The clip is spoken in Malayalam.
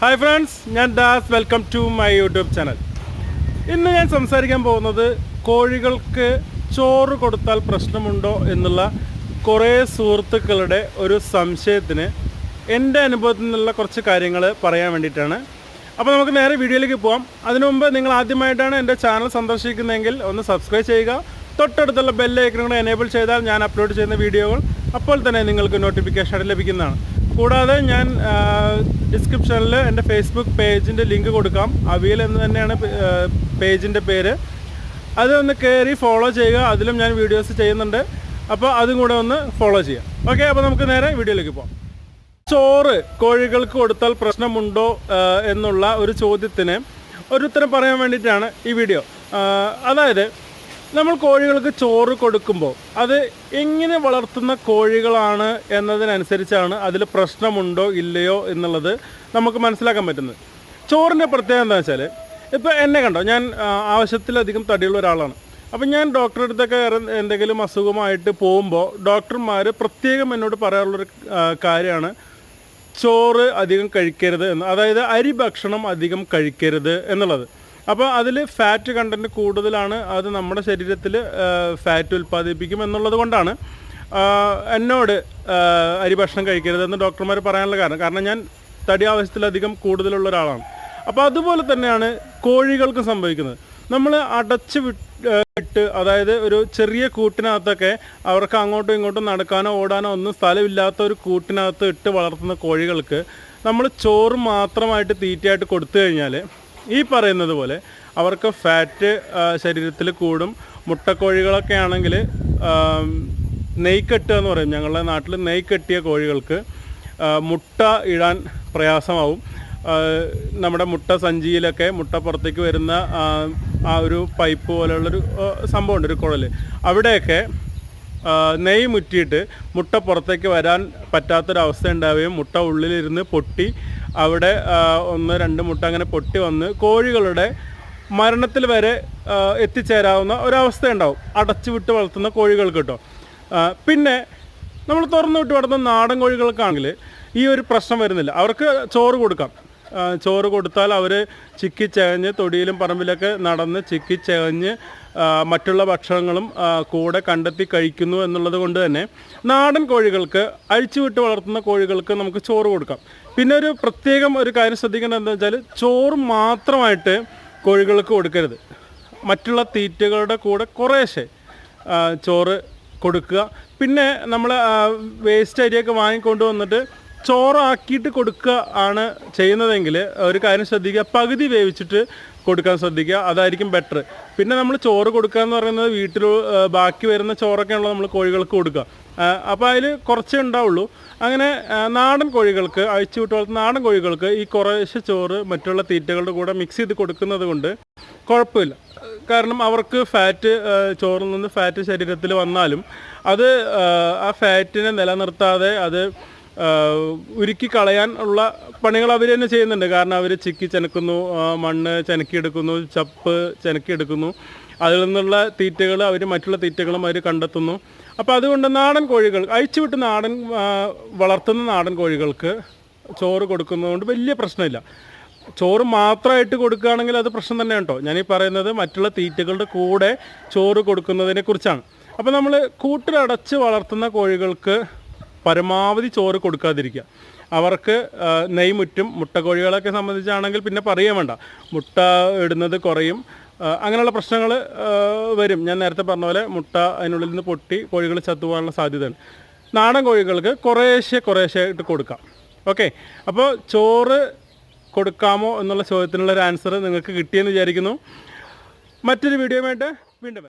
ഹായ് ഫ്രണ്ട്സ് ഞാൻ Das. Welcome to my YouTube channel ഇന്ന് ഞാൻ സംസാരിക്കാൻ പോകുന്നത് കോഴികൾക്ക് ചോറ് കൊടുത്താൽ പ്രശ്നമുണ്ടോ എന്നുള്ള കുറേ സുഹൃത്തുക്കളുടെ ഒരു സംശയത്തിന് എന്റെ അനുഭവത്തിൽ നിന്നുള്ള കുറച്ച് കാര്യങ്ങൾ പറയാൻ വേണ്ടിയിട്ടാണ്. അപ്പോൾ നമുക്ക് നേരെ വീഡിയോയിലേക്ക് പോകാം അതിനു മുമ്പ് നിങ്ങൾ ആദ്യമായിട്ടാണ് എന്റെ ചാനൽ സന്ദർശിക്കുന്നതെങ്കിൽ ഒന്ന് സബ്സ്ക്രൈബ് ചെയ്യുക. തൊട്ടടുത്തുള്ള ബെല്ലൈക്കനും കൂടെ എനേബിൾ ചെയ്താൽ ഞാൻ അപ്ലോഡ് ചെയ്യുന്ന വീഡിയോകൾ അപ്പോൾ തന്നെ നിങ്ങൾക്ക് നോട്ടിഫിക്കേഷൻ ലഭിക്കുന്നതാണ്. കൂടാതെ ഞാൻ ഡിസ്ക്രിപ്ഷനിൽ എന്റെ ഫേസ്ബുക്ക് പേജിന്റെ ലിങ്ക് കൊടുക്കാം. അവിയൽ എന്ന് തന്നെയാണ് പേജിന്റെ പേര്. അത് ഒന്ന് കയറി ഫോളോ ചെയ്യുക. അതിലും ഞാൻ വീഡിയോസ് ചെയ്യുന്നുണ്ട്. അപ്പോൾ അതും കൂടെ ഒന്ന് ഫോളോ ചെയ്യാം ഓക്കെ അപ്പോൾ നമുക്ക് നേരെ വീഡിയോയിലേക്ക് പോകാം ചോറ് കോഴികൾക്ക് കൊടുത്താൽ പ്രശ്നമുണ്ടോ എന്നുള്ള ഒരു ചോദ്യത്തിന് ഒരു ഉത്തരം പറയാൻ വേണ്ടിയിട്ടാണ് ഈ വീഡിയോ അതായത് നമ്മൾ കോഴികൾക്ക് ചോറ് കൊടുക്കുമ്പോൾ അത് എങ്ങനെ വളർത്തുന്ന കോഴികളാണ് എന്നതിനനുസരിച്ചാണ് അതിൽ പ്രശ്നമുണ്ടോ ഇല്ലയോ എന്നുള്ളത് നമുക്ക് മനസ്സിലാക്കാൻ പറ്റുന്നത്. ചോറിന്റെ പ്രത്യേകത എന്താ വെച്ചാൽ ഇപ്പോൾ എന്നെ കണ്ടോ ഞാൻ ആവശ്യത്തിലധികം തടിയുള്ള ഒരാളാണ്. അപ്പം ഞാൻ ഡോക്ടറെ അടുത്തൊക്കെ എന്തെങ്കിലും അസുഖമായിട്ട് പോകുമ്പോൾ ഡോക്ടർമാർ പ്രത്യേകം എന്നോട് പറയാനുള്ളൊരു കാര്യമാണ്. ചോറ് അധികം കഴിക്കരുത് എന്ന് അതായത് അരി ഭക്ഷണം അധികം കഴിക്കരുത് എന്നുള്ളത്. അപ്പോൾ അതിൽ ഫാറ്റ് കണ്ടന്റ് കൂടുതലാണ് അത് നമ്മുടെ ശരീരത്തിൽ ഫാറ്റ് ഉൽപ്പാദിപ്പിക്കും എന്നുള്ളത് കൊണ്ടാണ്. എന്നോട് അരി ഭക്ഷണം കഴിക്കരുതെന്ന് ഡോക്ടർമാർ പറയാനുള്ള കാരണം. കാരണം ഞാൻ തടി ആവശ്യത്തിലധികം കൂടുതലുള്ള ഒരാളാണ്. അപ്പോൾ അതുപോലെ തന്നെയാണ് കോഴികൾക്ക് സംഭവിക്കുന്നത്. നമ്മൾ അടച്ച് വിട്ട് അതായത് ഒരു ചെറിയ കൂട്ടിനകത്തൊക്കെ അവർക്ക് അങ്ങോട്ടും ഇങ്ങോട്ടും നടക്കാനോ ഓടാനോ ഒന്നും സ്ഥലമില്ലാത്ത ഒരു കൂട്ടിനകത്ത് ഇട്ട് വളർത്തുന്ന കോഴികൾക്ക് നമ്മൾ ചോറ് മാത്രമായിട്ട് തീറ്റയായിട്ട് കൊടുത്തു കഴിഞ്ഞാൽ ഈ പറയുന്നത് പോലെ അവർക്ക് ഫാറ്റ് ശരീരത്തിൽ കൂടും. മുട്ടക്കോഴികളൊക്കെ ആണെങ്കിൽ നെയ്ക്കെട്ടുക എന്ന് പറയും. ഞങ്ങളുടെ നാട്ടിൽ നെയ്ക്കെട്ടിയ കോഴികൾക്ക് മുട്ട ഇടാൻ പ്രയാസമാവും. നമ്മുടെ മുട്ട സഞ്ചിയിലൊക്കെ മുട്ട പുറത്തേക്ക് വരുന്ന ആ, ഒരു പൈപ്പ് പോലെയുള്ളൊരു സംഭവമുണ്ട് ഒരു കുഴൽ. അവിടെയൊക്കെ നെയ് മുറ്റിയിട്ട് മുട്ട പുറത്തേക്ക് വരാൻ പറ്റാത്തൊരവസ്ഥ ഉണ്ടാവുകയും മുട്ട ഉള്ളിലിരുന്ന് പൊട്ടി അവിടെ ഒന്ന് രണ്ട് മുട്ട അങ്ങനെ പൊട്ടി വന്ന് കോഴികളുടെ മരണത്തിൽ വരെ എത്തിച്ചേരാവുന്ന ഒരവസ്ഥ ഉണ്ടാവും അടച്ചു വിട്ട് വളർത്തുന്ന കോഴികൾക്ക് കേട്ടോ പിന്നെ നമ്മൾ തുറന്നു വിട്ട് വളർത്തുന്ന നാടൻ കോഴികൾക്കാണെങ്കിൽ ഈ ഒരു പ്രശ്നം വരുന്നില്ല. അവർക്ക് ചോറ് കൊടുക്കാം. ചോറ് കൊടുത്താൽ അവർ ചിക്കിച്ചകഞ്ഞ് തൊടിയിലും പറമ്പിലൊക്കെ നടന്ന് ചിക്കിച്ചകഞ്ഞ് മറ്റുള്ള ഭക്ഷണങ്ങളും കൂടെ കണ്ടെത്തി കഴിക്കുന്നു എന്നുള്ളത് കൊണ്ട് തന്നെ നാടൻ കോഴികൾക്ക് അഴിച്ചുവിട്ട് വളർത്തുന്ന കോഴികൾക്ക് നമുക്ക് ചോറ് കൊടുക്കാം. പിന്നെ ഒരു പ്രത്യേകം ഒരു കാര്യം ശ്രദ്ധിക്കേണ്ടത് എന്താ വെച്ചാൽ ചോറ് മാത്രമായിട്ട് കോഴികൾക്ക് കൊടുക്കരുത്. മറ്റുള്ള തീറ്റകളുടെ കൂടെ കുറേശ്ശെ ചോറ് കൊടുക്കുക. പിന്നെ നമ്മൾ വേസ്റ്റ് അരിയൊക്കെ വാങ്ങിക്കൊണ്ട് വന്നിട്ട് ചോറാക്കിയിട്ട് കൊടുക്കുക ആണ് ചെയ്യുന്നതെങ്കിൽ ഒരു കാര്യം ശ്രദ്ധിക്കുക. പകുതി വേവിച്ചിട്ട് കൊടുക്കാൻ ശ്രദ്ധിക്കുക. അതായിരിക്കും ബെറ്റർ പിന്നെ നമ്മൾ ചോറ് കൊടുക്കുക എന്ന് പറയുന്നത് വീട്ടിൽ ബാക്കി വരുന്ന ചോറൊക്കെയാണല്ലോ നമ്മൾ കോഴികൾക്ക് കൊടുക്കുക. അപ്പോൾ അതിൽ കുറച്ചേ ഉണ്ടാവുള്ളൂ. അങ്ങനെ നാടൻ കോഴികൾക്ക് അഴിച്ചു വിട്ട് വളർത്തുന്ന നാടൻ കോഴികൾക്ക് ഈ കുറേശ്ശെ ചോറ് മറ്റുള്ള തീറ്റകളുടെ കൂടെ മിക്സ് ചെയ്ത് കൊടുക്കുന്നത് കൊണ്ട് കുഴപ്പമില്ല. കാരണം അവർക്ക് ഫാറ്റ് ചോറിൽ നിന്ന് ഫാറ്റ് ശരീരത്തിൽ വന്നാലും അത് ആ, ഫാറ്റിനെ നിലനിർത്താതെ അത് ഉരുക്കി കളയാൻ ഉള്ള പണികൾ അവർ തന്നെ ചെയ്യുന്നുണ്ട്. കാരണം അവർ ചിക്കി ചെനക്കുന്നു മണ്ണ് ചെനക്കിയെടുക്കുന്നു ചപ്പ് ചെനക്കിയെടുക്കുന്നു. അതിൽ നിന്നുള്ള തീറ്റകൾ അവർ മറ്റുള്ള തീറ്റകളും അവർ കണ്ടെത്തുന്നു. അപ്പോൾ അതുകൊണ്ട് നാടൻ കോഴികൾ അഴിച്ചുവിട്ട് നാടൻ വളർത്തുന്ന നാടൻ കോഴികൾക്ക് ചോറ് കൊടുക്കുന്നതുകൊണ്ട് വലിയ പ്രശ്നമില്ല. ചോറ് മാത്രമായിട്ട് കൊടുക്കുകയാണെങ്കിൽ അത് പ്രശ്നം തന്നെ കേട്ടോ. ഞാനീ പറയുന്നത് മറ്റുള്ള തീറ്റകളുടെ കൂടെ ചോറ് കൊടുക്കുന്നതിനെ കുറിച്ചാണ്. അപ്പോൾ നമ്മൾ കൂട്ടിലടച്ച് വളർത്തുന്ന കോഴികൾക്ക് പരമാവധി ചോറ് കൊടുക്കാതിരിക്കുക. അവർക്ക് നെയ്മുറ്റും മുട്ടക്കോഴികളൊക്കെ സംബന്ധിച്ചാണെങ്കിൽ പിന്നെ പറയുക വേണ്ട. മുട്ട ഇടുന്നത് കുറയും. അങ്ങനെയുള്ള പ്രശ്നങ്ങൾ വരും. ഞാൻ നേരത്തെ പറഞ്ഞ പോലെ മുട്ട അതിനുള്ളിൽ നിന്ന് പൊട്ടി കോഴികൾ ചത്തുപോകാനുള്ള സാധ്യതയുണ്ട്. നാടൻ കോഴികൾക്ക് കുറേശ്ശെ കുറേശ്ശെ ഇട്ട് കൊടുക്കാം. ഓക്കെ? അപ്പോൾ ചോറ് കൊടുക്കാമോ എന്നുള്ള ചോദ്യത്തിനുള്ള ഒരു ആൻസർ നിങ്ങൾക്ക് കിട്ടിയെന്ന് വിചാരിക്കുന്നു. മറ്റൊരു വീഡിയോയുമായിട്ട് വീണ്ടും.